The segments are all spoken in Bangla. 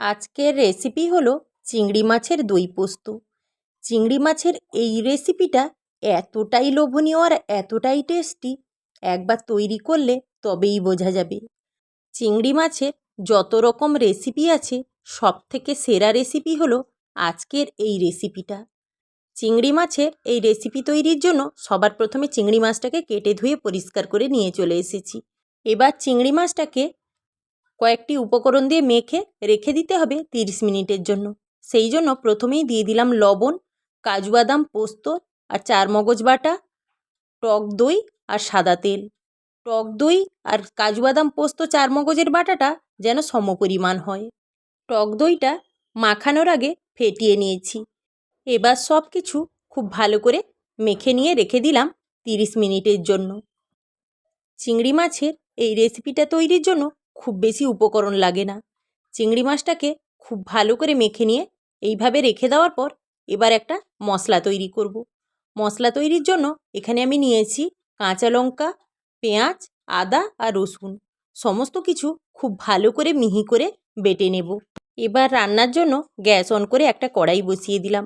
আজকের রেসিপি হলো চিংড়ি মাছের দই পোস্ত। চিংড়ি মাছের এই রেসিপিটা এতটাই লোভনীয় আর এতটাই টেস্টি একবার তৈরি করলে তবেই বোঝা যাবে। চিংড়ি মাছের যত রকম রেসিপি আছে সব থেকে সেরা রেসিপি হলো আজকের এই রেসিপিটা চিংড়ি মাছের এই রেসিপি তৈরির জন্য সবার প্রথমে চিংড়ি মাছটাকে কেটে ধুয়ে পরিষ্কার করে নিয়ে চলে এসেছি। এবার চিংড়ি মাছটাকে কয়েকটি উপকরণ দিয়ে মেখে রেখে দিতে হবে তিরিশ মিনিটের জন্য। সেই জন্য প্রথমেই দিয়ে দিলাম লবণ কাজু বাদাম পোস্ত আর চার মগজ বাটা, টক দই আর সাদা তেল। টক দই আর কাজু বাদাম পোস্ত চার মগজের বাটাটা যেন সমপরিমাণ হয়। টক দইটা মাখানোর আগে ফেটিয়ে নিয়েছি। এবার সব কিছু খুব ভালো করে মেখে নিয়ে রেখে দিলাম তিরিশ মিনিটের জন্য। চিংড়ি মাছের এই রেসিপিটা তৈরির জন্য খুব বেশি উপকরণ লাগে না। চিংড়ি মাছটাকে খুব ভালো করে মেখে নিয়ে এইভাবে রেখে দেওয়ার পর এবার একটা মশলা তৈরি করব। মশলা তৈরির জন্য এখানে আমি নিয়েছি কাঁচা লঙ্কা, পেঁয়াজ, আদা আর রসুন। সমস্ত কিছু খুব ভালো করে মিহি করে বেটে নেব। এবার রান্নার জন্য গ্যাস অন করে একটা কড়াই বসিয়ে দিলাম।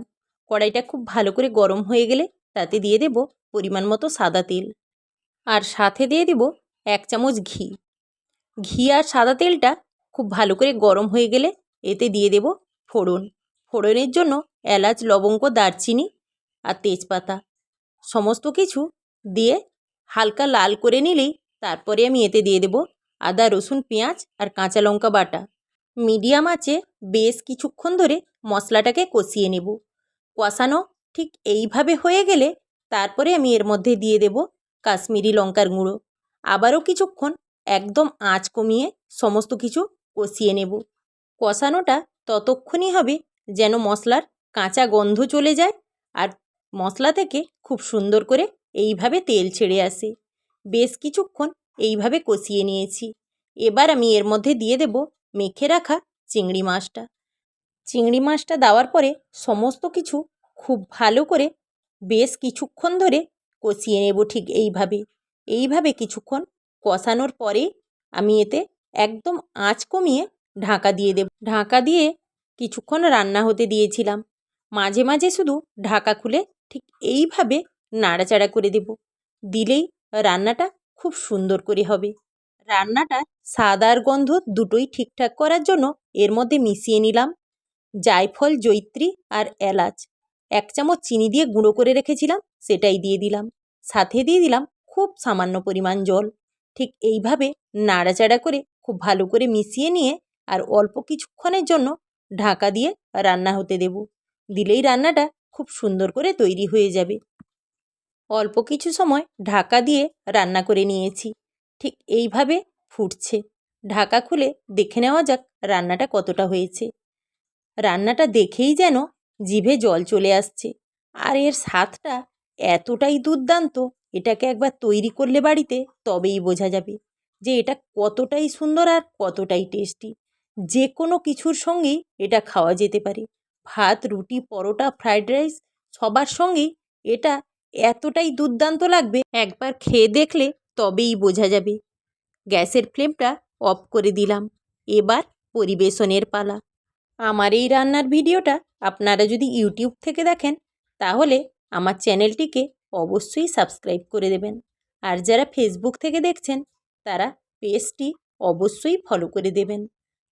কড়াইটা খুব ভালো করে গরম হয়ে গেলে তাতে দিয়ে দেব পরিমাণ মতো সাদা তেল। আর সাথে দিয়ে দেব এক চামচ ঘি। ঘি আর সাদা তেলটা খুব ভালো করে গরম হয়ে গেলে এতে দিয়ে দেব ফোড়ন। ফোড়নের জন্য এলাচ, লবঙ্গ, দারচিনি আর তেজপাতা। সমস্ত কিছু দিয়ে হালকা লাল করে নিলেই তারপরে আমি এতে দিয়ে দেব আদা, রসুন, পেঁয়াজ আর কাঁচা লঙ্কা বাটা। মিডিয়াম আঁচে বেশ কিছুক্ষণ ধরে মশলাটাকে কষিয়ে নেব। কষানো ঠিক এইভাবে হয়ে গেলে তারপরে আমি এর মধ্যে দিয়ে দেব কাশ্মীরি লঙ্কার গুঁড়ো। আবারও কিছুক্ষণ একদম আঁচ কমিয়ে সমস্ত কিছু কষিয়ে নেব। কষানোটা ততক্ষণই হবে যেন মশলার কাঁচা গন্ধ চলে যায় আর মশলা থেকে খুব সুন্দর করে এইভাবে তেল ছেড়ে আসে। বেশ কিছুক্ষণ এইভাবে কষিয়ে নিয়েছি। এবার আমি এর মধ্যে দিয়ে দেব মেখে রাখা চিংড়ি মাছটা। চিংড়ি মাছটা দেওয়ার পরে সমস্ত কিছু খুব ভালো করে বেশ কিছুক্ষণ ধরে কষিয়ে নেব ঠিক এইভাবে। এইভাবে কিছুক্ষণ কষানোর পরে আমি এতে একদম আঁচ কমিয়ে ঢাকা দিয়ে দেব। ঢাকা দিয়ে কিছুক্ষণ রান্না হতে দিয়েছিলাম। মাঝে মাঝে শুধু ঢাকা খুলে ঠিক এইভাবে নাড়াচাড়া করে দেব। দিলেই রান্নাটা খুব সুন্দর করে হবে। রান্নাটা স্বাদ আর গন্ধ দুটোই ঠিকঠাক করার জন্য এর মধ্যে মিশিয়ে নিলাম। জায়ফল, জৈত্রী আর এলাচ। এক চামচ চিনি দিয়ে গুঁড়ো করে রেখেছিলাম, সেটাই দিয়ে দিলাম। সাথে দিয়ে দিলাম খুব সামান্য পরিমাণ জল। ঠিক এইভাবে নাড়াচাড়া করে খুব ভালো করে মিশিয়ে নিয়ে আর অল্প কিছুক্ষণের জন্য ঢাকা দিয়ে রান্না হতে দেব। দিলেই রান্নাটা খুব সুন্দর করে তৈরি হয়ে যাবে। অল্প কিছু সময় ঢাকা দিয়ে রান্না করে নিয়েছি। ঠিক এইভাবে ফুটছে। ঢাকা খুলে দেখে নেওয়া যাক রান্নাটা কতটা হয়েছে। রান্নাটা দেখেই যেন জিভে জল চলে আসছে। আর এর স্বাদটা এতটাই দুর্দান্ত এটাকে একবার তৈরি করলে বাড়িতে তবেই বোঝা যাবে যে এটা কতটাই সুন্দর আর কতটাই টেস্টি। যে কোনো কিছুর সঙ্গেই এটা খাওয়া যেতে পারে। ভাত, রুটি, পরোটা ফ্রায়েড রাইস সবার সঙ্গেই এটা এতটাই দুর্দান্ত লাগবে একবার খেয়ে দেখলে তবেই বোঝা যাবে। গ্যাসের ফ্লেমটা অফ করে দিলাম। এবার পরিবেশনের পালা। আমার এই রান্নার ভিডিওটা আপনারা যদি ইউটিউব থেকে দেখেন তাহলে আমার চ্যানেলটিকে অবশ্যই সাবস্ক্রাইব করে দেবেন। আর যারা ফেসবুক থেকে দেখছেন, তারা পেজটি অবশ্যই ফলো করে দেবেন।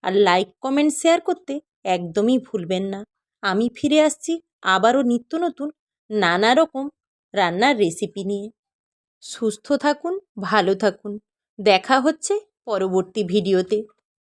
আর লাইক কমেন্ট শেয়ার করতে একদমই ভুলবেন না। আমি ফিরে আসছি আবারও নিত্য নতুন, নানা রকম রান্নার রেসিপি নিয়ে। সুস্থ থাকুন, ভালো থাকুন। দেখা হচ্ছে পরবর্তী ভিডিওতে